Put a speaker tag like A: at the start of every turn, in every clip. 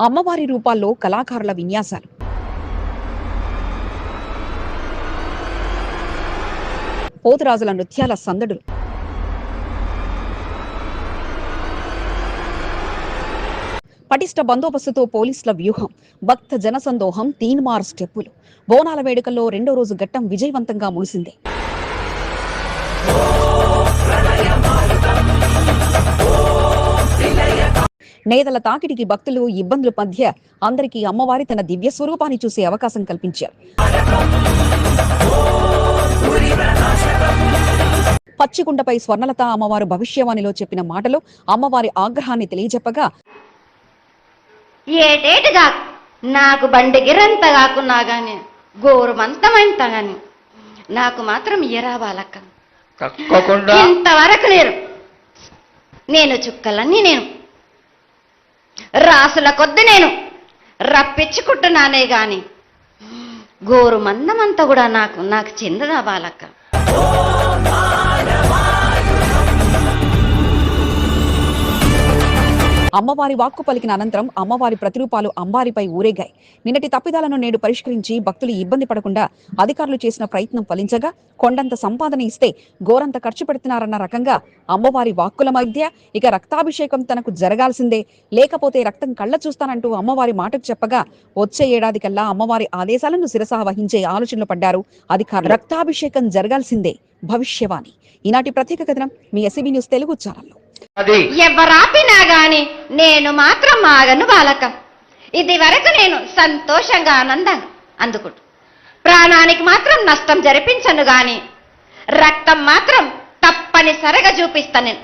A: అమ్మవారి రూపాల్లో కళాకారుల విన్యాసాలు. పోతురాజుల నృత్యాల సందడులు. పటిష్ట బందోబస్తుతో పోలీసుల వ్యూహం భక్త జనసందోహం తీన్మార్ స్టెప్పులు. బోనాల వేడుకల్లో రెండో రోజు ఘట్టం విజయవంతంగా ముగిసింది. నేదల తాకిడికి భక్తులు ఇబ్బందుల మధ్య అందరికీ అమ్మవారి తన దివ్య స్వరూపాన్ని చూసే అవకాశం కల్పించారు. పచ్చికుండపై స్వర్ణలత అమ్మవారు భవిష్యవాణిలో చెప్పిన మాటలు అమ్మవారి ఆగ్రహాన్ని తెలియజెప్పగా
B: ఏటేటిగా నాకు బండి గిరంత కాకున్నా గాని గోరుమంతమంత గాని నాకు మాత్రం
C: తప్పకుండా.
B: ఇంతవరకు నేను నేను చుక్కలన్నీ నేను రాసుల కొద్ది నేను. రప్పించుకుంటున్నానే గాని. గోరు మందమంతా కూడా నాకు నాకు చెందదా బాలక్క
A: అమ్మవారి వాక్కు పలికిన అనంతరం అమ్మవారి ప్రతిరూపాలు అంబారిపై ఊరేగాయి. నిన్నటి తప్పిదాలను నేడు పరిష్కరించి భక్తులు ఇబ్బంది పడకుండా అధికారులు చేసిన ప్రయత్నం ఫలించగా కొండంత సంపాదన ఇస్తే గోరంత ఖర్చు పెడుతున్నారన్న రకంగా అమ్మవారి వాక్కుల మధ్య ఇక రక్తాభిషేకం తనకు జరగాల్సిందే. లేకపోతే రక్తం కళ్ళ చూస్తానంటూ అమ్మవారి మాటకు చెప్పగా వచ్చే ఏడాది కల్లా అమ్మవారి ఆదేశాలను శిరసా వహించే ఆలోచనలు పడ్డారు అధికారులు. రక్తాభిషేకం జరగాల్సిందే. భవిష్యవాణి. ఈనాటి ప్రత్యేక కథనం మీ ఎస్సీబీ న్యూస్ తెలుగు ఛానల్లో.
C: అది.
B: ఎవరాపినా గాని నేను మాత్రం ఆగను బాలక. ఇది వరకు నేను సంతోషంగా ఆనందంగా అందుకుంటు. ప్రాణానికి మాత్రం నష్టం జరిపించను గాని రక్తం మాత్రం తప్పనిసరిగా చూపిస్తాను నేను.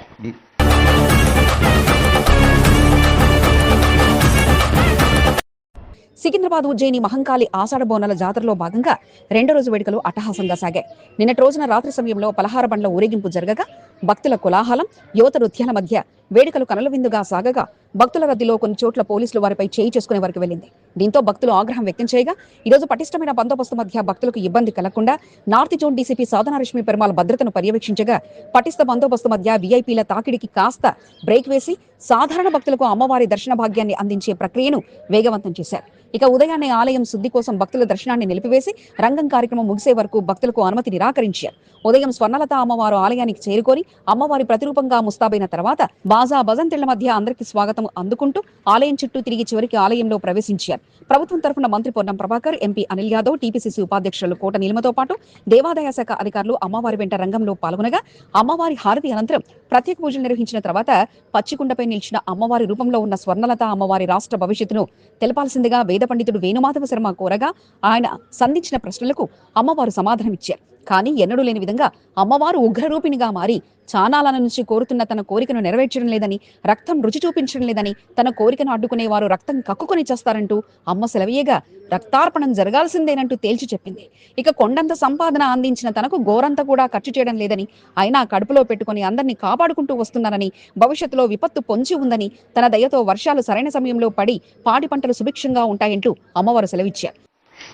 A: సికింద్రాబాద్ ఉజ్జయిని మహంకాళి ఆషాఢ బోనాల జాతరలో భాగంగా రెండో రోజు వేడుకలు అట్టహాసంగా సాగాయి. నిన్నటి రోజున రాత్రి సమయంలో పలహార బండ్ల ఊరేగింపు జరగగా భక్తుల కోలాహలం యువత నృత్యాల మధ్య వేడుకలు కనుల విందుగా సాగగా భక్తుల రద్దీలో కొన్ని చోట్ల పోలీసులు వారిపై చేయి చేసుకునే వరకు వెళ్ళింది. దీంతో భక్తులు ఆగ్రహం వ్యక్తం చేయగా ఈరోజు పటిష్టమైన బందోబస్తు మధ్య భక్తులకు ఇబ్బంది కలగకుండా North zone DCP Sadhana Rashmi Perumala భద్రతను పర్యవేక్షించగా పటిష్ట బందోబస్తు మధ్య వీఐపీల తాకిడికి కాస్త బ్రేక్ వేసి సాధారణ భక్తులకు అమ్మవారి దర్శన భాగ్యాన్ని అందించే ప్రక్రియను వేగవంతం చేశారు. ఇక ఉదయాన్నే ఆలయం శుద్ధి కోసం భక్తుల దర్శనాన్ని నిలిపివేసి రంగం కార్యక్రమం ముగిసే వరకు భక్తులకు అనుమతి నిరాకరించారు. ఉదయం స్వర్ణలత అమ్మవారు ఆలయానికి చేరుకొని అమ్మవారి ప్రతిరూపంగా ముస్తాబైన తర్వాత బాజా భజంతిళ్ళ మధ్య అందరికీ స్వాగతం అందుకుంటూ ఆలయం చుట్టూ తిరిగి చివరికి ఆలయంలో ప్రవేశించారు. ప్రభుత్వం తరఫున మంత్రి పొన్నం ప్రభాకర్ ఎంపీ అనిల్ యాదవ్ టీపీసీసీ ఉపాధ్యక్షులు కోట నీలిమతో పాటు దేవాదాయ శాఖ అధికారులు అమ్మవారి వెంట రంగంలో పాల్గొనగా అమ్మవారి హారతి అనంతరం ప్రత్యేక పూజలు నిర్వహించిన తర్వాత పచ్చికుండపై నిలిచిన అమ్మవారి రూపంలో ఉన్న స్వర్ణలత అమ్మవారి రాష్ట్ర భవిష్యత్తును తెలపాల్సిందిగా వేద పండితుడు వేణుమాధవ శర్మ కోరగా ఆయన సంధించిన ప్రశ్నలకు అమ్మవారు సమాధానమిచ్చారు. కానీ ఎన్నడూ లేని విధంగా అమ్మవారు ఉగ్రరూపిణిగా మారి చానాల నుంచి కోరుతున్న తన కోరికను నెరవేర్చడం లేదని రక్తం రుచి చూపించడం లేదని తన కోరికను అడ్డుకునే వారు రక్తం కక్కుకొని చేస్తారంటూ అమ్మ సెలవీయగా రక్తార్పణం జరగాల్సిందేనంటూ తేల్చి చెప్పింది. ఇక కొండంత సంపాదన అందించిన తనకు గోరంత కూడా ఖర్చు చేయడం లేదని అయినా కడుపులో పెట్టుకుని అందరినీ కాపాడుకుంటూ వస్తున్నారని భవిష్యత్తులో విపత్తు పొంచి ఉందని తన దయతో వర్షాలు సరైన సమయంలో పడి పాడి పంటలు సుభిక్షంగా ఉంటాయంటూ అమ్మవారు సెలవిచ్చారు.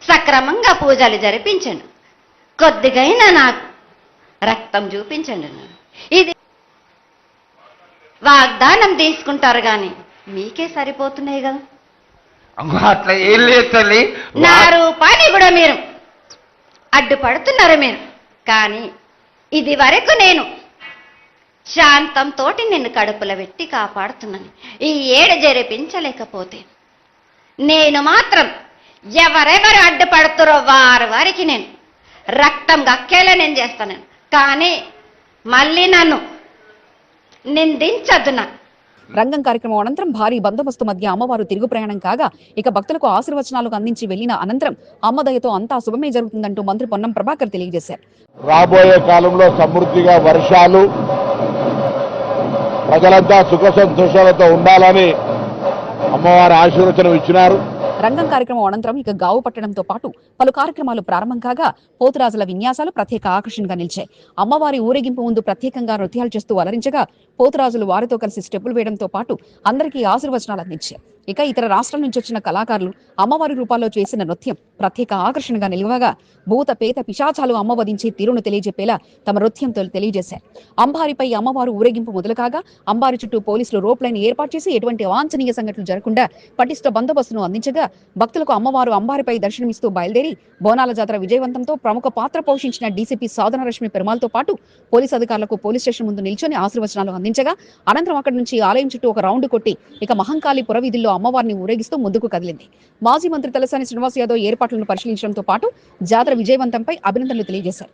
B: సక్రమంగా పూజలు జరిపించండి కొద్దిగైనా నాకు రక్తం చూపించండి. ఇది వాగ్దానం తీసుకుంటారు గాని మీకే సరిపోతున్నాయి కదా
C: అట్లా ఏం లేదు తల్లి.
B: నా రూపాన్ని కూడా మీరు అడ్డుపడుతున్నారు మీరు. కానీ ఇది వరకు నేను శాంతంతోటి నిన్ను కడుపులో పెట్టి కాపాడుతున్నాను. ఈ ఏడు జరిపించలేకపోతే నేను మాత్రం ఎవరెవరు అడ్డుపడుతురో వారి వారికి నేను రక్తం గక్కేలా నేను చేస్తాను. కానీ మళ్ళీ నన్ను నిందించద్దు నాకు
A: రంగం కార్యక్రమం అనంతరం భారీ బందోబస్తు మధ్య అమ్మవారు తిరుగు ప్రయాణం కాగా ఇక భక్తులకు ఆశీర్వచనాలు అందించి వెళ్ళిన అనంతరం అమ్మ దయతో అంతా శుభమే జరుగుతుందంటూ మంత్రి పొన్నం ప్రభాకర్ తెలియజేశారు.
D: రాబోయే కాలంలో సమృద్ధిగా వర్షాలు ప్రజలంతా సుఖ సంతోషాలతో ఉండాలని అమ్మవారి ఆశీర్వచనం ఇచ్చినారు.
A: రంగం కార్యక్రమం అనంతరం ఇక గావు పట్టడంతో పాటు పలు కార్యక్రమాలు ప్రారంభం కాగా పోతురాజుల విన్యాసాలు ప్రత్యేక ఆకర్షణగా నిలిచాయి. అమ్మవారి ఊరేగింపు ముందు ప్రత్యేకంగా నృత్యాలు చేస్తూ అలరించగా పోతురాజులు వారితో కలిసి స్టెప్పులు వేయడంతో పాటు అందరికీ ఆశీర్వచనాలు అందించారు ఇక ఇతర రాష్ట్రాల నుంచి వచ్చిన కళాకారులు అమ్మవారి రూపాల్లో చేసిన నృత్యం ప్రత్యేక ఆకర్షణగా నిలవగా భూత పేత పిశాచాలు అమ్మ వధించే తీరును తెలియజెప్పేలా తమ నృత్యంతో తెలియజేశారు. అంబారిపై అమ్మవారు ఊరేగింపు మొదలు కాగా అంబారి చుట్టూ పోలీసులు రోప్ లైన్ ఏర్పాటు చేసి ఎటువంటి అవాంఛనీయ సంఘటనలు జరగకుండా పటిష్ట బందోబస్తును అందించగా భక్తులకు అమ్మవారు అంబారిపై దర్శనమిస్తూ బయలుదేరి బోనాల జాతర విజయవంతంతో ప్రముఖ పాత్ర పోషించిన డీసీపీ సాధనరశ్మి పెరుమాల్తో పాటు పోలీస్ అధికారులకు పోలీస్ స్టేషన్ ముందు నిల్చొని ఆశీర్వచనాలు అందించగా అనంతరం అక్కడి నుంచి ఆలయం చుట్టూ ఒక రౌండ్ కొట్టి ఇక మహంకాళి పురవీధుల్లో అమ్మవారిని ఊరేగిస్తూ ముందుకు కదిలింది. మాజీ మంత్రి తలసాని శ్రీనివాస్ యాదవ్ ఏర్పాట్లను పరిశీలించడంతో పాటు జాతర విజయవంతంపై అభినందనలు తెలియజేశారు.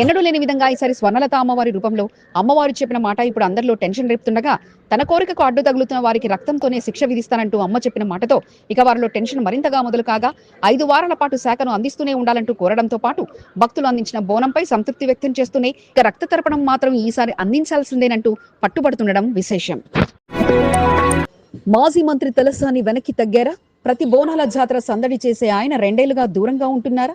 A: ఎన్నడూ లేని విధంగా ఈసారి స్వర్ణలత అమ్మవారి రూపంలో అమ్మవారు చెప్పిన మాట ఇప్పుడు అందరిలో టెన్షన్ రేపుతుండగా తన కోరికకు అడ్డు తగులుతున్న వారికి రక్తంతోనే శిక్ష విధిస్తానంటూ అమ్మ చెప్పిన మాటతో ఇక వారిలో టెన్షన్ మరింతగా మొదలు కాగా ఐదు వారాల పాటు శాఖను అందిస్తూనే ఉండాలంటూ కోరడంతో పాటు భక్తులు అందించిన బోనంపై సంతృప్తి వ్యక్తం చేస్తూనే ఇక రక్త తర్పణం మాత్రం ఈసారి అందించాల్సిందేనంటూ పట్టుబడుతుండడం విశేషం. మాజీ మంత్రి తలసాని వెనక్కి తగ్గారా? ప్రతి బోనాల జాతర సందడి చేసే ఆయన రెండేళ్ళుగా దూరంగా ఉంటున్నారా?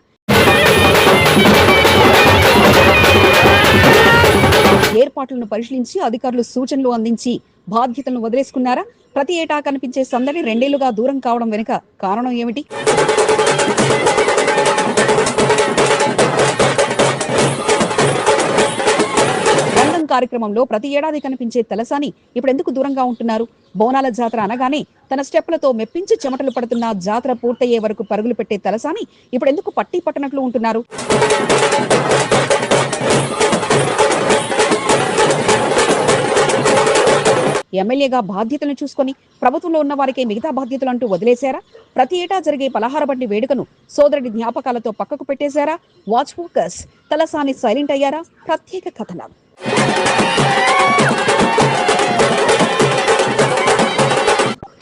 A: ఏర్పాట్లను పరిశీలించి అధికారులు సూచనలు అందించి బాధ్యతలను వదిలేసుకున్నారా? ప్రతి ఏటా కనిపించే సందడి రెండేళ్ళుగా దూరం కావడం వెనుక కారణం ఏమిటి? కార్యక్రమంలో ప్రతి ఏడాది కనిపించే తలసాని ఇప్పుడు ఎందుకు దూరంగా ఉంటున్నారు? బోనాల జాతర అనగానే తన స్టెప్లతో మెప్పించి చెమటలు పడుతున్న జాతర పూర్తయ్యే వరకు పరుగులు పెట్టే తలసాని ఇప్పుడు ఎందుకు పట్టి పట్టనట్లు ఉంటున్నారు? ఎమ్మెల్యేగా బాధ్యతలను చూసుకొని ప్రభుత్వంలో ఉన్న వారికే మిగతా బాధ్యతలు అంటూ వదిలేశారా? ప్రతి ఏటా జరిగే పలహార బండి వేడుకను సోదరుడి జ్ఞాపకాలతో పక్కకు పెట్టేశారా? వాచ్ ఫోకస్ తలసాని సైలెంట్ అయ్యారా? ప్రత్యేక కథనం.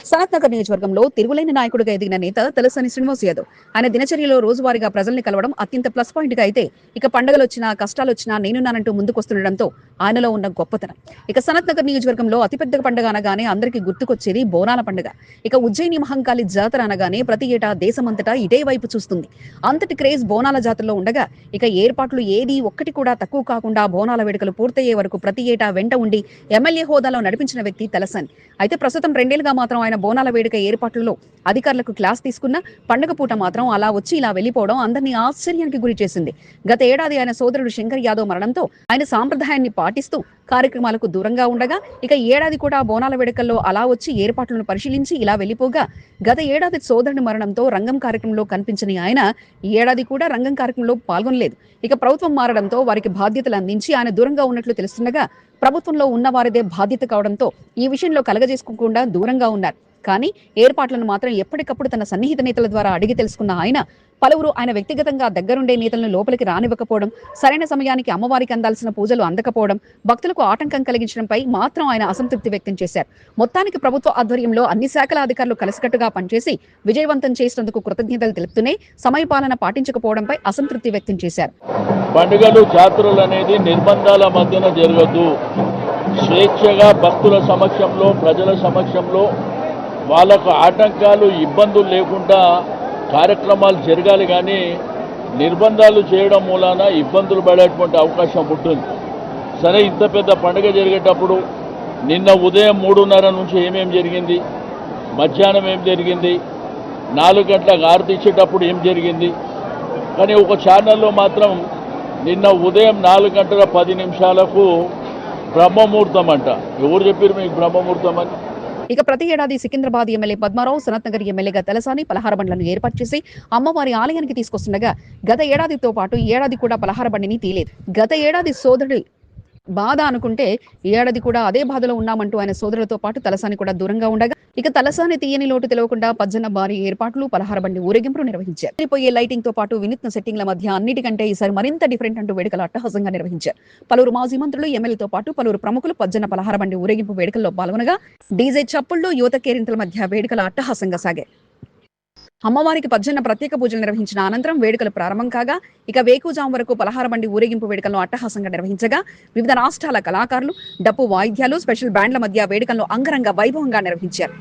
A: సనత్ నగర్ నియోజకవర్గంలో తిరుగులేని నాయకుడిగా ఎదిగిన నేత తలసాని శ్రీనివాస్ యాదవ్. ఆయన దినచర్యలో రోజువారీగా ప్రజల్ని కలవడం అత్యంత ప్లస్ పాయింట్గా అయితే ఇక పండగలొచ్చినా వచ్చినా కష్టాలు వచ్చినా నేనున్నానంటూ ముందుకొస్తుండడంతో ఆయనలో ఉన్న గొప్పతనం. ఇక సనత్నగర్ నియోజకవర్గంలో అతిపెద్ద పండుగ అనగానే అందరికీ గుర్తుకొచ్చేది బోనాల పండుగ. ఇక ఉజ్జయిని మహంకాళి జాతర అనగానే ప్రతి ఏటా దేశమంతటా ఇదే వైపు చూస్తుంది. అంతటి క్రేజ్ బోనాల జాతరలో ఉండగా ఇక ఏర్పాట్లు ఏది ఒక్కటి కూడా తక్కువ కాకుండా బోనాల వేడుకలు పూర్తయ్యే వరకు ప్రతి ఏటా వెంట ఉండి ఎమ్మెల్యే హోదాలో నడిపించిన వ్యక్తి తలసాని. అయితే ప్రస్తుతం రెండేళ్ళుగా మాత్రం ఆయన బోనాల వేడుక ఏర్పాట్లలో అధికారులకు క్లాస్ తీసుకున్న పండగ పూట మాత్రం అలా వచ్చి ఇలా వెళ్ళిపోవడం అందరినీ ఆశ్చర్యానికి గురి చేసింది. గత ఏడాది ఆయన సోదరుడు శంకర్ యాదవ్ మరణంతో ఆయన సాంప్రదాయాన్ని పాటిస్తూ కార్యక్రమాలకు దూరంగా ఉండగా ఇక ఏడాది కూడా బోనాల వేడుకల్లో అలా వచ్చి ఏర్పాట్లను పరిశీలించి ఇలా వెళ్ళిపోగా గత ఏడాది సోదరుని మరణంతో రంగం కార్యక్రమంలో కనిపించని ఆయన ఏడాది కూడా రంగం కార్యక్రమంలో పాల్గొనలేదు. ఇక ప్రభుత్వం మారడంతో వారికి బాధ్యతలు అందించి ఆయన దూరంగా ఉన్నట్లు తెలుస్తుండగా ప్రభుత్వంలో ఉన్న వారిదే బాధ్యత కావడంతో ఈ విషయంలో కలగజేసుకోకుండా దూరంగా ఉన్నారు. కానీ ఏర్పాట్లను మాత్రం ఎప్పటికప్పుడు తన సన్నిహిత నేతల ద్వారా అడిగి తెలుసుకున్న ఆయన పలువురు ఆయన వ్యక్తిగతంగా దగ్గరుండే నేతలను లోపలికి రానివ్వకపోవడం సరైన సమయానికి అమ్మవారికి అందాల్సిన పూజలు అందకపోవడం భక్తులకు ఆటంకం కలిగించడంపై మాత్రం ఆయన అసంతృప్తి వ్యక్తం చేశారు. మొత్తానికి ప్రభుత్వ ఆధ్వర్యంలో అన్ని శాఖల అధికారులు కలిసికట్టుగా పనిచేసి విజయవంతం చేసినందుకు కృతజ్ఞతలు తెలుపుతూనే సమయపాలన పాటించకపోవడంపై అసంతృప్తి వ్యక్తం చేశారు.
E: పండుగలు జాతరలు అనేది నిర్బంధాల మధ్యన జరగదు. స్వేచ్ఛగా భక్తుల సమక్షంలో ప్రజల సమక్షంలో వాళ్ళకు ఆటంకాలు ఇబ్బందులు లేకుండా కార్యక్రమాలు జరగాలి కానీ నిర్బంధాలు చేయడం మూలాన ఇబ్బందులు పడేటువంటి అవకాశం ఉంటుంది. సరే ఇంత పెద్ద పండుగ జరిగేటప్పుడు నిన్న ఉదయం మూడున్నర నుంచి ఏమేమి జరిగింది? మధ్యాహ్నం ఏం జరిగింది? నాలుగు గంటలకు ఆరతిచ్చేటప్పుడు ఏం జరిగింది? కానీ ఒక ఛానల్లో మాత్రం నిన్న ఉదయం నాలుగు గంటల పది నిమిషాలకు బ్రహ్మముహూర్తం అంట. ఎవరు చెప్పారు మీకు బ్రహ్మముహూర్తం అని?
A: ఇక ప్రతి ఏడాది సికింద్రాబాద్ ఎమ్మెల్యే పద్మారావు సనత్నగర్ ఎమ్మెల్యేగా తలసాని పలహార బండ్లను ఏర్పాటు చేసి అమ్మవారి ఆలయానికి తీసుకొస్తుండగా గత ఏడాదితో పాటు ఈ ఏడాది కూడా పలహార బండిని తీలేదు గత ఏడాది సోదరుడి బాధ అనుకుంటే ఈ ఏడాది కూడా అదే బాధలో ఉన్నామంటూ ఆయన సోదరులతో పాటు తలసాని కూడా దూరంగా ఉండగా ఇక తలసాని తీయని లోటు తెలవకుండా పజ్జన భారీ ఏర్పాట్లు పలహార బండి ఊరేగింపులు నిర్వహించారు. వెళ్ళిపోయే లైటింగ్తో పాటు వినూత్న సెట్టింగ్ల మధ్య అన్నిటికంటే ఈసారి మరింత డిఫరెంట్ అంటూ వేడుకలు అట్టహాసంగా నిర్వహించారు. పలువురు మాజీ మంత్రులు ఎమ్మెల్యేతో పాటు పలువురు ప్రముఖులు పజ్జన పలహార బండి ఊరేగింపు వేడుకల్లో పాల్గొనగా డీజే చప్పుళ్ళు యువత కేరింతల మధ్య వేడుకలు అట్టహాసంగా సాగాయి. అమ్మవారికి పజ్జన్న ప్రత్యేక పూజలు నిర్వహించిన అనంతరం వేడుకలు ప్రారంభం కాగా ఇక వేకుజాం వరకు పలహార బండి ఊరేగింపు వేడుకలను అట్టహాసంగా నిర్వహించగా వివిధ రాష్ట్రాల కళాకారులు డప్పు వాయిద్యాలు స్పెషల్ బ్యాండ్ల మధ్య వేడుకలను అంగరంగ వైభవంగా నిర్వహించారు.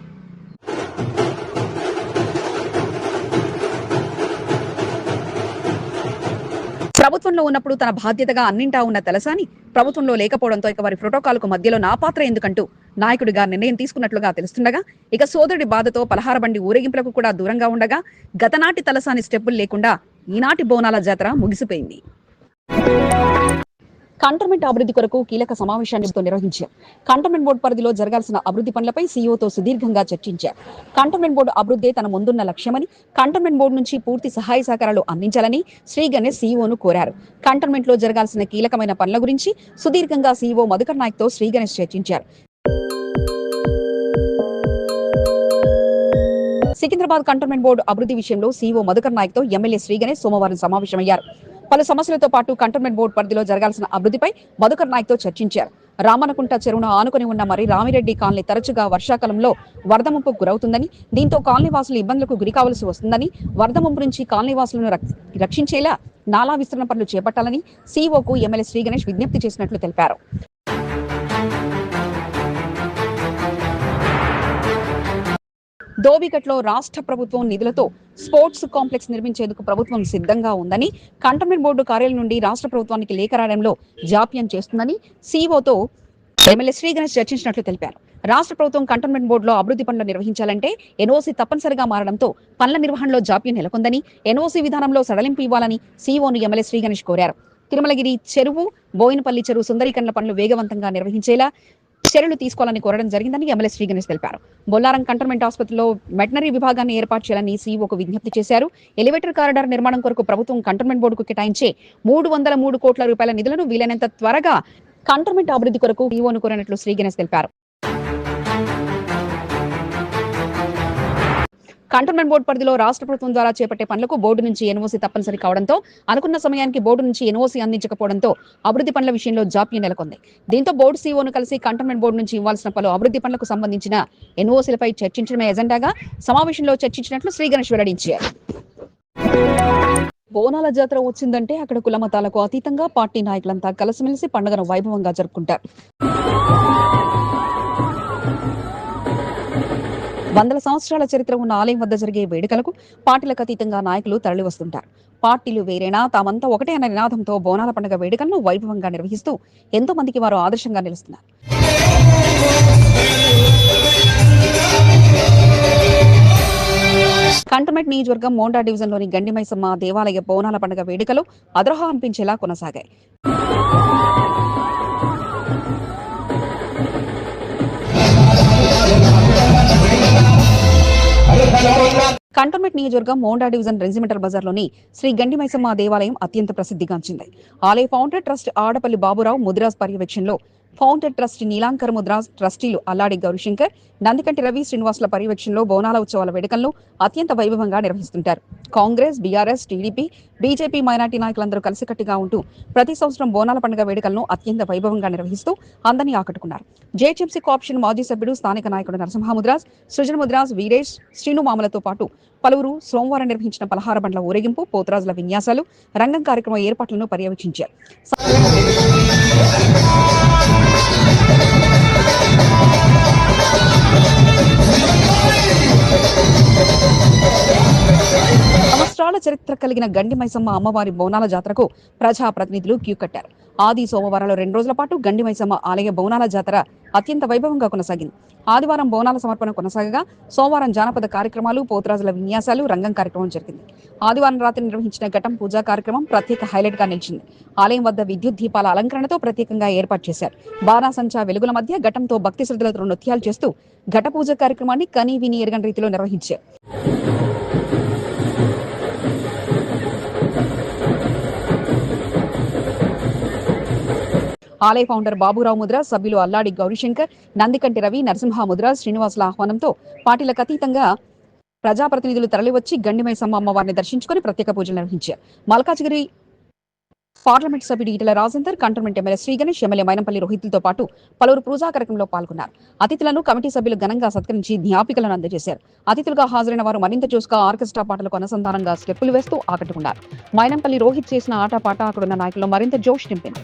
A: ప్రభుత్వంలో ఉన్నప్పుడు తన బాధ్యతగా అన్నింటా ఉన్న తలసాని ప్రభుత్వంలో లేకపోవడంతో ఇక వారి ప్రోటోకాల్కు మధ్యలో నా పాత్ర ఎందుకంటూ నాయకుడిగా నిర్ణయం తీసుకున్నట్లుగా తెలుస్తుండగా ఇక సోదరుడి బాధతో పలహార బండి ఊరేగింపులకు కూడా దూరంగా ఉండగా గతనాటి తలసాని స్టెప్పులు లేకుండా ఈనాటి బోనాల జాతర ముగిసిపోయింది. కంటోన్మెంట్ అభివృద్ధి కొరకు కీలక సమావేశాన్ని నిర్వహించారు కంటోన్మెంట్ బోర్డు పరిధిలో జరగాల్సిన అభివృద్ధి పనులపై సీఈఓతో సుదీర్ఘంగా చర్చించారు. కంటోన్మెంట్ బోర్డు అభివృద్ధి తన ముందున్న లక్ష్యమని కంటోన్మెంట్ బోర్డు నుంచి పూర్తి సహాయ సహకారాలు అందించాలని శ్రీ గణేష్ సీఈఓను కోరారు. కంటోన్మెంట్లో జరగాల్సిన కీలకమైన పనుల గురించి సుదీర్ఘంగా సీఈఓ మధుకర్ నాయక్తో శ్రీ గణేష్ చర్చించారు. సికింద్రాబాద్ కంటోన్మెంట్ బోర్డు అభివృద్ధి విషయంలో సీఓ మధుకర్ నాయక్తో ఎమ్మెల్యే శ్రీగణేష్ సోమవారం సమావేశమయ్యారు. పలు సమస్యలతో పాటు కంటోన్మెంట్ బోర్డు పరిధిలో జరగాల్సిన అభివృద్ధిపై మధుకర్ నాయక్తో చర్చించారు. రామనకుంట చెరువును ఆనుకుని ఉన్న మరి రామిరెడ్డి కాలనీ తరచుగా వర్షాకాలంలో వరద ముంపు గురవుతుందని దీంతో కాలనీ వాసులు ఇబ్బందులకు గురి కావాల్సి వస్తుందని వరద ముంపు నుంచి కాలనీ వాసులను రక్షించేలా నాలా విస్తరణ పనులు చేపట్టాలని సీఓకు ఎమ్మెల్యే శ్రీగణేష్ విజ్ఞప్తి చేసినట్లు తెలిపారు. దోబిగట్లో రాష్ట్ర ప్రభుత్వం నిధులతో స్పోర్ట్స్ కాంప్లెక్స్ నిర్మించేందుకు ప్రభుత్వం సిద్ధంగా ఉందని కంటోన్మెంట్ బోర్డు కార్యాలయం నుండి రాష్ట్ర ప్రభుత్వానికి లేఖ రాయడంలో జాప్యం చేస్తుందని సీఓతో ఎమ్మెల్యే శ్రీ గణేష్ చర్చించినట్లు తెలిపారు. రాష్ట్ర ప్రభుత్వం కంటోన్మెంట్ బోర్డులో అభివృద్ధి పనులు నిర్వహించాలంటే ఎన్ఓసీ తప్పనిసరిగా మారడంతో పనుల నిర్వహణలో జాప్యం నెలకొందని ఎన్ఓసీ విధానంలో సడలింపు ఇవ్వాలని సీఓను ఎమ్మెల్యే శ్రీ గణేష్ కోరారు. తిరుమలగిరి చెరువు బోయినపల్లి చెరువు సుందరీకరణ పనులు వేగవంతంగా నిర్వహించేలా చర్యలు తీసుకోవాలని కోరడం జరిగిందని ఎమ్మెల్యే శ్రీ గణేష్ తెలిపారు. బొల్లారం కంటోన్మెంట్ ఆసుపత్రిలో వెటనరీ విభాగాన్ని ఏర్పాటు చేయాలని సీఈఓకు విజ్ఞప్తి చేశారు. ఎలివేటర్ కారిడార్ నిర్మాణం కొరకు ప్రభుత్వం కంటోన్మెంట్ బోర్డుకు కేటాయించే మూడు వందల మూడు కోట్ల రూపాయల నిధులను వీలైనంత త్వరగా కంటోన్మెంట్ అభివృద్ధి కొరకు ఈఓను కోరినట్లు శ్రీ గణేష్ తెలిపారు. కంటోన్మెంట్ బోర్డు పరిధిలో రాష్ట్ర ప్రభుత్వం ద్వారా చేపట్టే పనులకు బోర్డు నుంచి ఎన్ఓసీ తప్పనిసరి కావడంతో అనుకున్న సమయానికి బోర్డు నుంచి ఎన్ఓసీ అందించకపోవడంతో అభివృద్ధి పనుల విషయంలో జాప్యం నెలకొంది. దీంతో బోర్డు సీఓను కలిసి కంటోన్మెంట్ బోర్డు నుంచి ఇవ్వాల్సిన పలు అభివృద్ధి పనులకు సంబంధించిన ఎన్ఓసీలపై చర్చించడమే ఎజెండాగా సమావేశంలో చర్చించినట్లు శ్రీ గణేష్ వెల్లడించారు. బోనాల జాతర వచ్చిందంటే అక్కడ కులమతాలకు అతీతంగా పార్టీ నాయకులంతా కలిసిమెలిసి పండుగను వైభవంగా జరుపుకుంటారు. వందల సంవత్సరాల చరిత్ర ఉన్న ఆలయం వద్ద జరిగే వేడుకలకు పార్టీలకు అతీతంగా నాయకులు తరలి వస్తుంటారు. పార్టీలు వేరేనా తామంతా ఒకటే అన్న నినాదంతో బోనాల పండుగ వేడుకలను వైభవంగా నిర్వహిస్తూ ఎంతో మందికి వారు ఆదర్శంగా నిలుస్తున్నారు. కంటమెట్ నియోజకవర్గం మోండా డివిజన్లోని గండిమైసమ్మ దేవాలయ బోనాల పండుగ వేడుకలు అదరహ అనిపించేలా కొనసాగాయి. కంటోన్మెంట్ నియోజకవర్గం మోండా డివిజన్ రెజిమెంటల్ బజార్లోని శ్రీ గండిమైసమ్మ దేవాలయం అత్యంత ప్రసిద్ధిగాంచింది. ఆలయ ఫౌండర్ ట్రస్ట్ ఆడపల్లి బాబురావు ముదిరాజ్ పర్యవేక్షణలో ఫౌండర్ ట్రస్ట్ నీలాంకర్ ముద్రాజ్ ట్రస్టీలు అల్లాడి గౌరీశంకర్ నందికంటి రవి శ్రీనివాసుల పర్యవేక్షణలో బోనాల ఉత్సవాల వేడుకలను అత్యంత వైభవంగా నిర్వహిస్తుంటారు. Congress BRS TDP BJP minority నాయకులందరూ కలిసికట్టుగా ఉంటూ ప్రతి సంవత్సరం బోనాల పండుగ వేడుకలను అత్యంత వైభవంగా నిర్వహిస్తూ అందరినీ ఆకట్టుకున్నారు. జేహెచ్ఎంసీ కోఆప్షన్ మాజీ సభ్యుడు స్థానిక నాయకుడు నరసింహ సృజన ముద్రాజ్ వీరేష్ శ్రీను మామలతో పాటు పలువురు సోమవారం నిర్వహించిన పలహార బండ్ల ఊరేగింపు పోతరాజుల విన్యాసాలు రంగం కార్యక్రమ ఏర్పాట్లను పర్యవేక్షించారు. సంవత్సరాల చరిత్ర కలిగిన గండి మైసమ్మ అమ్మవారి బోనాల జాతరకు ప్రజా ప్రతినిధులు క్యూ కట్టారు. ఆది సోమవారాలు రెండు రోజుల పాటు గండి మైసమ్మ ఆలయ బోనాల జాతర అత్యంత వైభవంగా కొనసాగింది. ఆదివారం బోనాల సమర్పణ కొనసాగగా సోమవారం జానపద కార్యక్రమాలు పోతురాజుల విన్యాసాలు రంగం కార్యక్రమం జరిగింది. ఆదివారం రాత్రి నిర్వహించిన ఘటం పూజా కార్యక్రమం ప్రత్యేక హైలైట్గా నిలిచింది. ఆలయం వద్ద విద్యుత్ దీపాల అలంకరణతో ప్రత్యేకంగా ఏర్పాటు చేశారు. బాణాసంచా వెలుగుల మధ్య ఘటంతో భక్తి శ్రద్ధలతో నృత్యాలు చేస్తూ ఘట పూజ కార్యక్రమాన్ని కనీ విని ఎరగని రీతిలో నిర్వహించారు. ఆలయ ఫౌండర్ బాబురావు ముద్ర సభ్యులు అల్లాడి గౌరీశంకర్ నందికంటి రవి నరసింహ ముద్ర శ్రీనివాసుల ఆహ్వానంతో పార్టీలకు అతీతంగా ప్రజాప్రతినిధులు తరలివచ్చి గండిమైసమ్మ అమ్మవారిని దర్శించుకుని ప్రత్యేక పూజలు నిర్వహించారు. మల్కాజ్గిరి పార్లమెంట్ సభ్యుడు Etela Rajender Cantonment MLA Shri Ganesh MLA Mynampally రోహితులతో పాటు పలువురు పూజా కార్యక్రమంలో పాల్గొన్నారు. అతిథులను కమిటీ సభ్యులు ఘనంగా సత్కరించి జ్ఞాపికలను అందజేశారు. అతిథులుగా హాజరైన వారు మరింత చూసుగా ఆర్కెస్ట్రా పాటలకు అనుసంధానంగా స్టెప్పులు వేస్తూ ఆకట్టుకున్నారు. మైనంపల్లి రోహిత్ చేసిన ఆటపాట అక్కడున్న నాయకులు మరింత జోష్ నింపింది.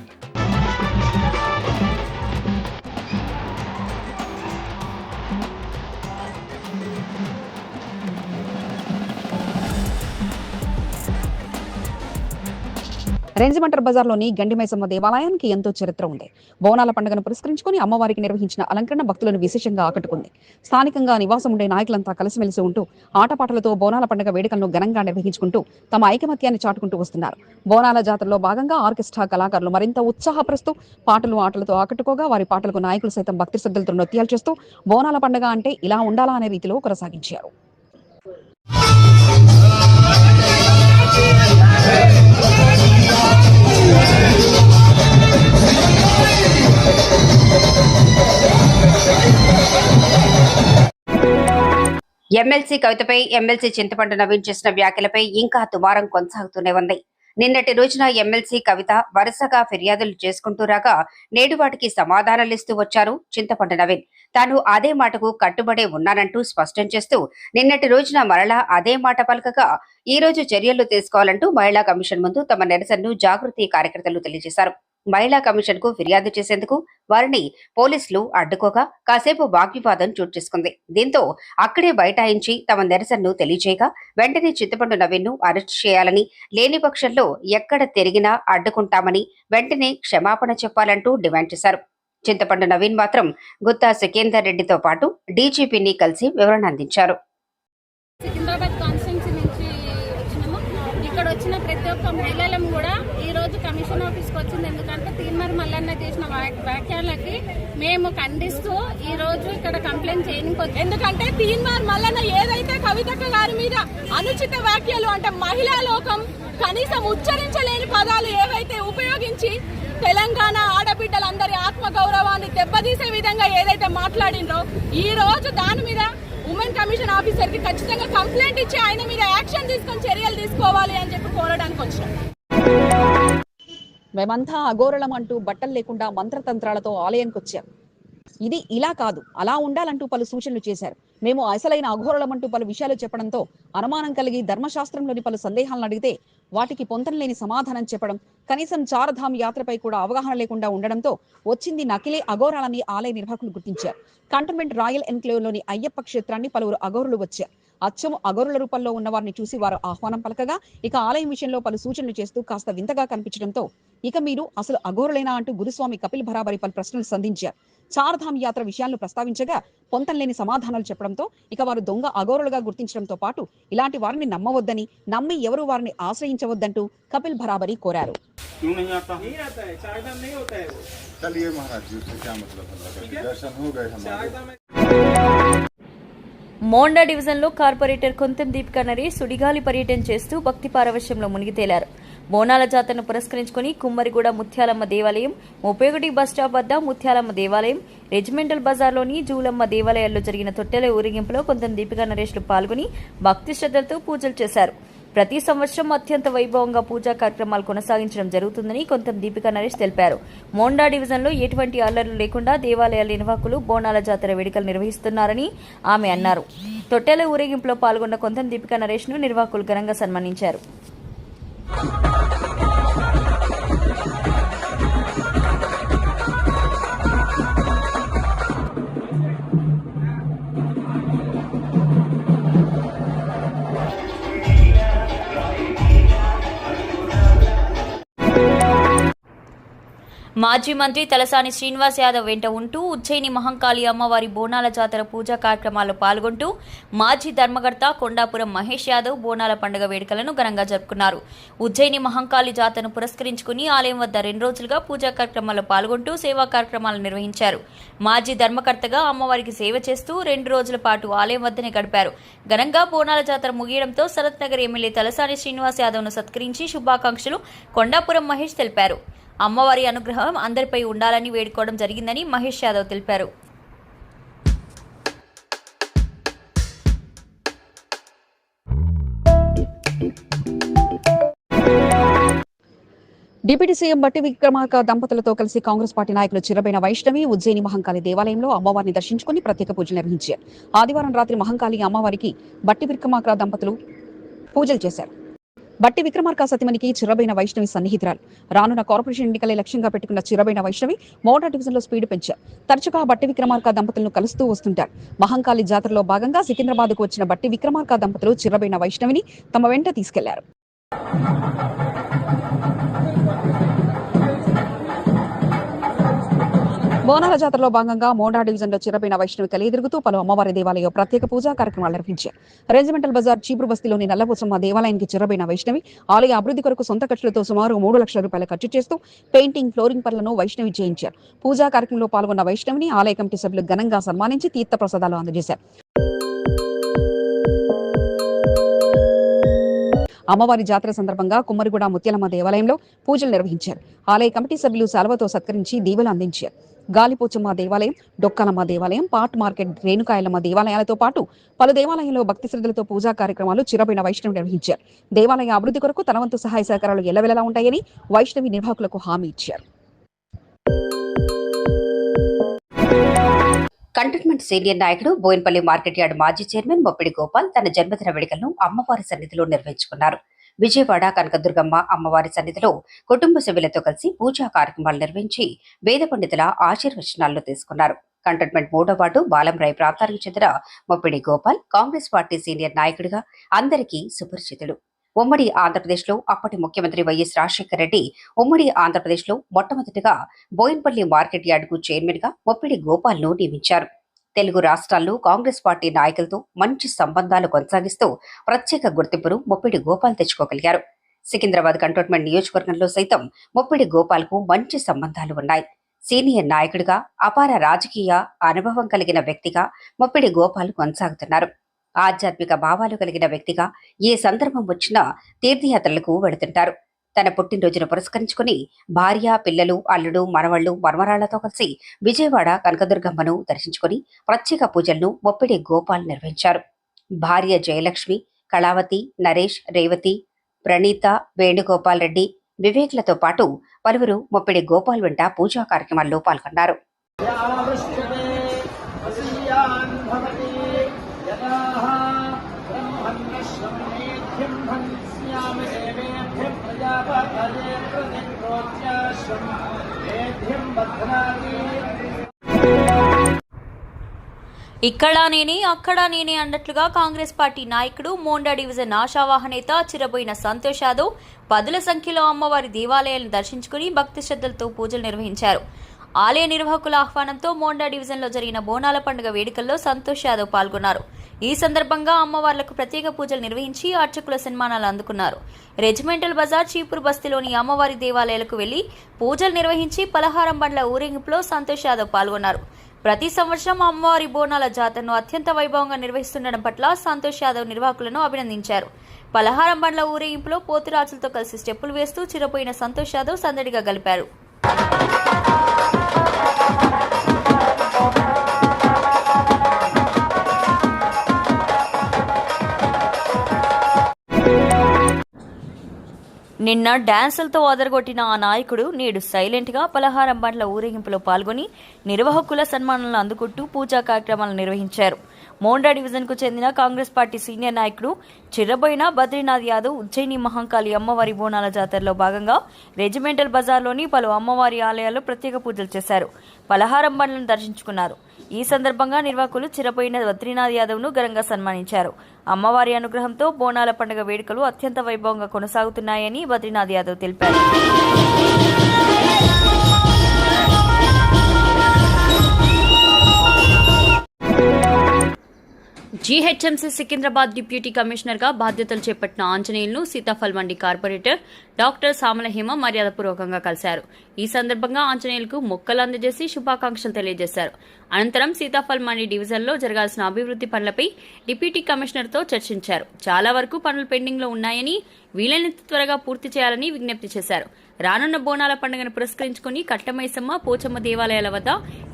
A: రెంజిమంటర్ బజార్లోని గండిమైసమ్మ దేవాలయానికి ఎంతో చరిత్ర ఉంది. బోనాల పండుగను పురస్కరించుకుని అమ్మవారికి నిర్వహించిన అలంకరణ భక్తులను విశేషంగా ఆకట్టుకుంది. స్థానికంగా నివాసం ఉండే నాయకులంతా కలిసిమెలిసి ఉంటూ ఆటపాటలతో బోనాల పండుగ వేడుకలను ఘనంగా నిర్వహించుకుంటూ తమ ఐకమత్యాన్ని చాటుకుంటూ వస్తున్నారు. బోనాల జాతరలో భాగంగా ఆర్కెస్ట్రా కళాకారులు మరింత ఉత్సాహపరుస్తూ పాటలు ఆటలతో ఆకట్టుకోగా వారి పాటలకు నాయకులు సైతం భక్తి శ్రద్ధలతో నృత్యాలు చేస్తూ బోనాల పండుగ అంటే ఇలా ఉండాలా అనే రీతిలో కొనసాగించారు.
F: ఎమ్మెల్సీ కవితపై ఎమ్మెల్సీ చింతపండు నవీన్ చేసిన వ్యాఖ్యలపై ఇంకా దుమారం కొనసాగుతూనే ఉంది. నిన్నటి రోజున ఎమ్మెల్సీ కవిత వరుసగా ఫిర్యాదులు చేసుకుంటూ రాగా నేడు వాటికి సమాధానాలిస్తూ వచ్చారు చింతపండు నవీన్. తాను అదే మాటకు కట్టుబడే ఉన్నానంటూ స్పష్టం చేస్తూ నిన్నటి రోజున మరలా అదే మాట పలకగా ఈ రోజు చర్యలు తీసుకోవాలంటూ మహిళా కమిషన్ ముందు తమ నిరసనను జాగృతి కార్యకర్తలు తెలియజేశారు. మహిళా కమిషన్కు ఫిర్యాదు చేసేందుకు వారిని పోలీసులు అడ్డుకోగా కాసేపు వాగ్వివాదం చోటు చేసుకుంది. దీంతో అక్కడే బైఠాయించి తమ నిరసనను తెలియజేయగా వెంటనే చింతపండు నవీన్ను అరెస్ట్ చేయాలని లేని పక్షంలో ఎక్కడ తిరిగినా అడ్డుకుంటామని వెంటనే క్షమాపణ చెప్పాలంటూ డిమాండ్ చేశారు. చింతపండు నవీన్ మాత్రం గుత్తా సికేందర్ రెడ్డితో పాటు డీజీపీని కలిసి వివరణ అందించారు.
G: సికింద్రాబాద్ కాన్స్టిట్యున్సీ నుంచి వచ్చినాము. ఇక్కడ వచ్చిన ప్రతి ఒక్క మహిళలను కూడా ఈ రోజు కమిషన్ ఆఫీస్ వచ్చింది. ఎందుకంటే తీన్మార్ మల్లన్న చేసిన వ్యాఖ్యలకి మేము ఖండిస్తూ ఈ రోజు ఇక్కడ కంప్లైంట్ చేయడానికి ఎందుకంటే తీన్మార్ మల్లన్న ఏదైతే కవితక్క గారి మీద అనుచిత వ్యాఖ్యలు అంటే మహిళా లోకం కనీసం ఉచ్చరించలేని పదాలు ఏవైతే ఉపయోగించి తెలంగాణ ఆడబిడ్డలందరి ఆత్మ గౌరవాన్ని దెబ్బతీసే విధంగా ఏదైతే మాట్లాడిండ్రో ఈ రోజు దాని మీద ఉమెన్ కమిషన్ ఆఫీసర్కి ఖచ్చితంగా కంప్లైంట్ ఇచ్చి ఆయన మీద యాక్షన్ తీసుకొని చర్యలు తీసుకోవాలి అని చెప్పి కోరడానికి వచ్చాం
A: మేమంతా అఘోరలం అంటూ బట్టలు లేకుండా మంత్రతంత్రాలతో ఆలయానికి వచ్చాం ఇది ఇలా కాదు. అలా ఉండాలంటూ పలు సూచనలు చేశారు. మేము అసలైన అఘోరలం అంటూ పలు విషయాలు చెప్పడంతో అనుమానం కలిగి ధర్మశాస్త్రంలోని పలు సందేహాలను అడిగితే వాటికి పొంతనలేని సమాధానం చెప్పడం కనీసం చారధామ్ యాత్రపై కూడా అవగాహన లేకుండా ఉండడంతో వచ్చింది నకిలీ అఘోరాలని ఆలయ నిర్వాహకులు గుర్తించారు. కంటోన్మెంట్ రాయల్ ఎన్క్లేవ్లోని అయ్యప్ప క్షేత్రాన్ని పలువురు అఘోరులు వచ్చారు. అచ్చము అఘోరుల రూపంలో ఉన్న వారిని చూసి వారు ఆహ్వానం పలకగా ఇక ఆలయం విషయంలో పలు సూచనలు చేస్తూ కాస్త వింతగా కనిపించడంతో ఇక మీరు అసలు అఘోరులేనా అంటూ గురుస్వామి కపిల్ భరాబరి పలు ప్రశ్నలు సంధించారు చార్ధామ్ యాత్ర విషయాలను ప్రస్తావించగా పొంతనలేని సమాధానాలు చెప్పడంతో ఇక వారు దొంగ అఘోరులుగా గుర్తించడంతో పాటు ఇలాంటి వారిని నమ్మవద్దని నమ్మి ఎవరు వారిని ఆశ్రయించవద్దంటూ కపిల్ భరాబరి కోరారు
H: चलिए महाराज जी उससे क्या मतलब है दर्शन हो गए हमारे
I: మోండా డివిజన్లో కార్పొరేటర్ కొంతం దీపికా నరేష్ సుడిగాలి పర్యటన చేస్తూ భక్తి పారవశ్యంలో మునిగి తేలారు బోనాల జాతరను పురస్కరించుకుని కుమ్మరిగూడ ముత్యాలమ్మ దేవాలయం ముప్పై ఒకటి బస్టాప్ వద్ద ముత్యాలమ్మ దేవాలయం రెజిమెంటల్ బజార్లోని జూలమ్మ దేవాలయాల్లో జరిగిన తొట్టెల ఊరేగింపులో కొంతం దీపికా నరేష్లు పాల్గొని భక్తి శ్రద్ధలతో పూజలు చేశారు. ప్రతి సంవత్సరం అత్యంత వైభవంగా పూజా కార్యక్రమాలు కొనసాగించడం జరుగుతుందని కొంతం దీపికా నరేష్ తెలిపారు. మోండా డివిజన్లో ఎటువంటి అల్లర్లు లేకుండా దేవాలయాల నిర్వాహకులు బోనాల జాతర వేడుకలు నిర్వహిస్తున్నారని ఆమె అన్నారు. తొట్టెల ఊరేగింపులో పాల్గొన్న కొంతం దీపికా నరేష్ను నిర్వాహకులు ఘనంగా సన్మానించారు. మాజీ మంత్రి తలసాని శ్రీనివాస్ యాదవ్ వెంట ఉంటూ ఉజ్జయిని మహంకాళి అమ్మవారి బోనాల జాతర పూజా కార్యక్రమాల్లో పాల్గొంటూ మాజీ ధర్మకర్త కొండాపురం మహేష్ యాదవ్ బోనాల పండుగ వేడుకలను ఘనంగా జరుపుకున్నారు. ఉజ్జయిని మహంకాళి జాతరను పురస్కరించుకుని ఆలయం వద్ద రెండు రోజులుగా పూజా కార్యక్రమాల్లో పాల్గొంటూ సేవా కార్యక్రమాలు నిర్వహించారు. మాజీ ధర్మకర్తగా అమ్మవారికి సేవ చేస్తూ రెండు రోజుల పాటు ఆలయం వద్దనే గడిపారు. ఘనంగా బోనాల జాతర ముగియడంతో శరత్ నగర్ ఎమ్మెల్యే తలసాని శ్రీనివాస్ యాదవ్ను సత్కరించి శుభాకాంక్షలు కొండాపురం మహేష్ తెలిపారు. అమ్మవారి అనుగ్రహం అందరిపై ఉండాలని వేడుకోవడం జరిగిందని మహేష్ యాదవ్ తెలిపారు.
A: డిప్యూటీ సీఎం బట్టి విక్రమార్క దంపతులతో కలిసి కాంగ్రెస్ పార్టీ నాయకులు చిరబైన వైష్ణవి ఉజ్జయిని మహంకాళి దేవాలయంలో అమ్మవారిని దర్శించుకుని ప్రత్యేక పూజలు నిర్వహించారు. ఆదివారం రాత్రి మహంకాళి అమ్మవారికి బట్టి విక్రమార్క దంపతులు పూజలు చేశారు. బట్టి విక్రమార్క సతిమణికి చిరబైన వైష్ణవి సన్నిహితురాలు. రానున్న కార్పొరేషన్ ఎన్నికలే లక్ష్యంగా పెట్టుకున్న చిరబైన వైష్ణవి మోటార్ డివిజన్లో స్పీడ్ పెంచారు. తరచుగా బట్టి విక్రమార్క దంపతులను కలుస్తూ వస్తుంటారు. మహంకాళి జాతరలో భాగంగా సికింద్రాబాద్కు వచ్చిన బట్టి విక్రమార్క దంపతులు చిరబైన వైష్ణవిని తమ వెంట తీసుకెళ్ళారు. బోనాల జాతరలో భాగంగా మోండా డివిజన్లో చిరపైన వైష్ణవి కలియదిరుగుతూ పలు అమ్మవారి దేవాలయ ప్రత్యేక పూజా కార్యక్రమాలు నిర్వహించారు. రెజిమెంటల్ బజార్ చీపురు బస్తీలోని నల్లపోసమ్మ దేవాలయానికి చిరబైన వైష్ణవి ఆలయ అభివృద్ధి కొరకు సొంత ఖర్చులతో సుమారు మూడు లక్షల రూపాయల ఖర్చు చేస్తూ పెయింటింగ్ ఫ్లోరింగ్ పనులను వైష్ణవి చేయించారు. పూజా కార్యక్రమంలో పాల్గొన్న వైష్ణవిని ఆలయ కమిటీ సభ్యులు ఘనంగా సన్మానించి తీర్థ ప్రసాదాలు అందజేశారు. అమ్మవారి జాతర సందర్భంగా కుమ్మరిగూడ ముత్యాలమ్మ దేవాలయంలో పూజలు నిర్వహించారు. ఆలయ కమిటీ సభ్యులు సెలవుతో సత్కరించి దీవెలు అందించారు. గాలిపోచమ్మ దేవాలయం డొక్కలమ్మ దేవాలయం పాట్ మార్కెట్ రేణుకాయలమ్మ దేవాలయాలతో పాటు పలు దేవాలయంలో భక్తి శ్రద్ధలతో పూజా కార్యక్రమాలు చిరబైన వైష్ణవి నిర్వహించారు. దేవాలయ అభివృద్ధి కొరకు తన వంతు సహాయ సహకారాలు ఎల్లవెలలా ఉంటాయని వైష్ణవి నిర్వాహకులకు హామీ ఇచ్చారు.
F: కంటోన్మెంట్ సీనియర్ నాయకుడు బోయిన్పల్లి మార్కెట్ యార్డ్ మాజీ చైర్మన్ మొప్పిడి గోపాల్ తన జన్మదిన వేడుకలను అమ్మవారి సన్నిధిలో నిర్వహించుకున్నారు. విజయవాడ కనకదుర్గమ్మ అమ్మవారి సన్నిధిలో కుటుంబ సభ్యులతో కలిసి పూజా కార్యక్రమాలు నిర్వహించి వేద పండితుల ఆశీర్వచనాలను తీసుకున్నారు. కంటోన్మెంట్ మూడో వార్డు బాలంరాయ్ ప్రాంతానికి చెందిన Moppidi Gopal Congress party senior నాయకుడిగా అందరికీ సుపరిచితుడు ఉమ్మడి ఆంధ్రప్రదేశ్లో అప్పటి ముఖ్యమంత్రి వైఎస్ రాజశేఖర రెడ్డి ఉమ్మడి ఆంధ్రప్రదేశ్లో మొట్టమొదటిగా బోయిన్పల్లి మార్కెట్ యార్డుకు చైర్మన్గా మొప్పిడి గోపాల్ను నియమించారు. తెలుగు రాష్ట్రాల్లో కాంగ్రెస్ పార్టీ నాయకులతో మంచి సంబంధాలు కొనసాగిస్తూ ప్రత్యేక గుర్తింపును మొప్పిడి గోపాల్ తెచ్చుకోగలిగారు. సికింద్రాబాద్ కంటోన్మెంట్ నియోజకవర్గంలో సైతం మొప్పిడి గోపాల్కు మంచి సంబంధాలు ఉన్నాయి. సీనియర్ నాయకుడిగా అపార రాజకీయ అనుభవం కలిగిన వ్యక్తిగా మొప్పిడి గోపాల్ కొనసాగుతున్నారు. ఆధ్యాత్మిక భావాలు కలిగిన వ్యక్తిగా ఏ సందర్భం వచ్చినా తీర్థయాత్రలకు వెళుతుంటారు. తన పుట్టినరోజును పురస్కరించుకుని భార్య పిల్లలు అల్లుడు మనవళ్ళు మర్మరాళ్ళతో కలిసి విజయవాడ కనకదుర్గమ్మను దర్శించుకుని ప్రత్యేక పూజలను మొప్పిడి గోపాల్ నిర్వహించారు. భార్య జయలక్ష్మి కళావతి నరేష్ రేవతి ప్రణీత వేణుగోపాల్ రెడ్డి వివేక్లతో పాటు పలువురు మొప్పిడి గోపాల్ వెంట పూజా కార్యక్రమాల్లో పాల్గొన్నారు.
I: ఇక్కడ నేనే అక్కడ నేనే అన్నట్లుగా కాంగ్రెస్ పార్టీ నాయకుడు మోండా డివిజన్ ఆశావాహ నేత చిరబోయిన సంతోష్ యాదవ్ పదుల సంఖ్యలో అమ్మవారి దేవాలయాలను దర్శించుకుని భక్తి శ్రద్ధలతో పూజలు నిర్వహించారు. ఆలయ నిర్వాహకుల ఆహ్వానంతో మోండా డివిజన్లో జరిగిన బోనాల పండుగ వేడుకల్లో సంతోష్ యాదవ్ పాల్గొన్నారు. ఈ సందర్భంగా అమ్మవార్లకు ప్రత్యేక పూజలు నిర్వహించి అర్చకుల సన్మానాలు అందుకున్నారు. రెజిమెంటల్ బజార్ చీపురు బస్తీలోని అమ్మవారి దేవాలయాలకు వెళ్ళి పూజలు నిర్వహించి పలహారం బండ్ల ఊరేగింపులో సంతోష్ యాదవ్ పాల్గొన్నారు. ప్రతి సంవత్సరం అమ్మవారి బోనాల జాతరను అత్యంత వైభవంగా నిర్వహిస్తుండడం పట్ల సంతోష్ యాదవ్ నిర్వాహకులను అభినందించారు. పలహారం బండ్ల ఊరేగింపులో పోతురాజులతో కలిసి స్టెప్పులు వేస్తూ చిరపోయిన సంతోష్ యాదవ్ సందడిగా గలిపారు. నిన్న డాన్సులతో ఓదరగొట్టిన ఆ నాయకుడు నేడు సైలెంట్గా పలహారం బండ్ల ఊరేగింపులో పాల్గొని నిర్వాహకుల సన్మానాలను అందుకుంటూ పూజా కార్యక్రమాలు నిర్వహించారు. మోండా డివిజన్కు చెందిన కాంగ్రెస్ పార్టీ సీనియర్ నాయకుడు చిర్రబోయిన బద్రీనాథ్ యాదవ్ ఉజ్జయిని మహంకాళి అమ్మవారి బోనాల జాతరలో భాగంగా రెజిమెంటల్ బజార్లోని పలు అమ్మవారి ఆలయాల్లో ప్రత్యేక పూజలు చేశారు. పలహారం బండ్లను దర్శించుకున్నారు. ఈ సందర్భంగా నిర్వాహకులు చిరపోయిన బద్రీనాథ్ యాదవ్ను ఘనంగా సన్మానించారు. అమ్మవారి అనుగ్రహంతో బోనాల పండుగ వేడుకలు అత్యంత వైభవంగా కొనసాగుతున్నాయని బద్రీనాథ్ యాదవ్ తెలిపారు. జీహెచ్ఎంసీ సికింద్రాబాద్ డిప్యూటీ కమిషనర్గా బాధ్యతలు చేపట్టిన ఆంజనేయులను సీతాఫల్ మండి కార్పొరేటర్ డాక్టర్ సామల హేమ మర్యాదపూర్వకంగా కలిశారు. ఈ సందర్భంగా ఆంజనేయులకు మొక్కలు అందజేసి శుభాకాంక్షలు తెలియజేశారు. అనంతరం సీతాఫల్ మండి డివిజన్లో జరగాల్సిన అభివృద్ధి పనులపై డిప్యూటీ కమిషనర్తో చర్చించారు. చాలా వరకు పనులు పెండింగ్లో ఉన్నాయని వీలైనంత త్వరగా పూర్తి చేయాలని విజ్ఞప్తి చేశారు. రానున్న బోనాల పండుగను పురస్కరించుకుని కట్టమైసమ్మ పోచమ్మ దేవాలయాల వద్ద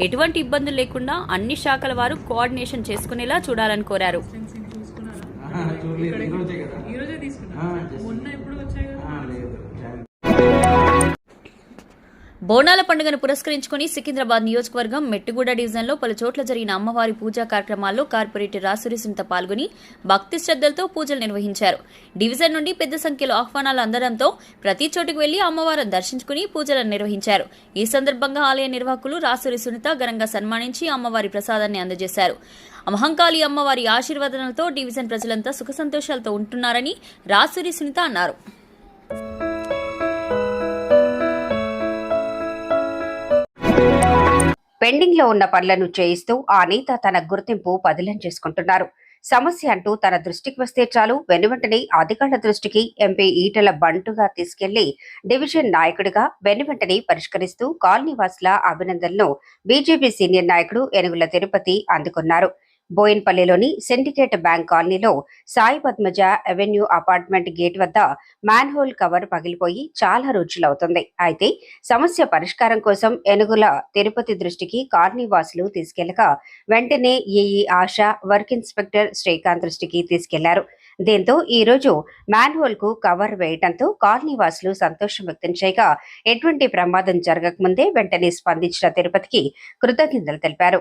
I: ఎటువంటి ఇబ్బందులు లేకుండా అన్ని శాఖల వారు కోఆర్డినేషన్ చేసుకునేలా చూడాలని కోరారు. బోనాల పండుగను పురస్కరించుకుని సికింద్రాబాద్ నియోజకవర్గం మెట్టుగూడ డివిజన్లో పలు చోట్ల జరిగిన అమ్మవారి పూజా కార్యక్రమాల్లో కార్పొరేటర్ రాసురి సునీత పాల్గొని భక్తి శ్రద్దలతో పూజలు నిర్వహించారు. డివిజన్ నుండి పెద్ద సంఖ్యలో ఆహ్వానాలు అందడంతో ప్రతి చోటుకు వెళ్ళి అమ్మవారిని దర్శించుకుని పూజలను నిర్వహించారు. ఈ సందర్భంగా ఆలయ నిర్వాహకులు రాసురి సునీత ఘనంగా సన్మానించి అమ్మవారి ప్రసాదాన్ని అందజేశారు. మహంకాళి అమ్మవారి ఆశీర్వాదనలతో డివిజన్ ప్రజలంతా సుఖ సంతోషాలతో ఉంటున్నారని రాసురి సునీత అన్నారు.
F: పెండింగ్లో ఉన్న పనులను చేయిస్తూ ఆ నేత తన గుర్తింపు పదిలం చేసుకుంటున్నారు. సమస్య అంటూ తన దృష్టికి వస్తే చాలు. వెనువెంటనే అధికారుల దృష్టికి ఎంపీ ఈటల బంటుగా తీసుకెళ్ళి డివిజన్ నాయకుడిగా వెనువెంటనే పరిష్కరిస్తూ కాలనీవాసుల అభినందనలను బీజేపీ సీనియర్ నాయకుడు ఎనుగుల తిరుపతి అందుకున్నారు. బోయిన్పల్లిలోని సిండికేట్ బ్యాంక్ కాలనీలో Sai Padmaja avenue apartment gate వద్ద మ్యాన్ హోల్ కవర్ పగిలిపోయి చాలా రోజులవుతుంది. అయితే సమస్య పరిష్కారం కోసం ఎనుగుల తిరుపతి దృష్టికి కాలనీ వాసులు వెంటనే AE Asha work inspector Srikanth దృష్టికి తీసుకెళ్ళారు. దీంతో ఈ రోజు మ్యాన్ హోల్కు కవర్ వేయడంతో కాలనీ వాసులు సంతోషం వ్యక్తం చేయగా ఎటువంటి ప్రమాదం జరగకముందే వెంటనే స్పందించిన తిరుపతికి కృతజ్ఞతలు తెలిపారు.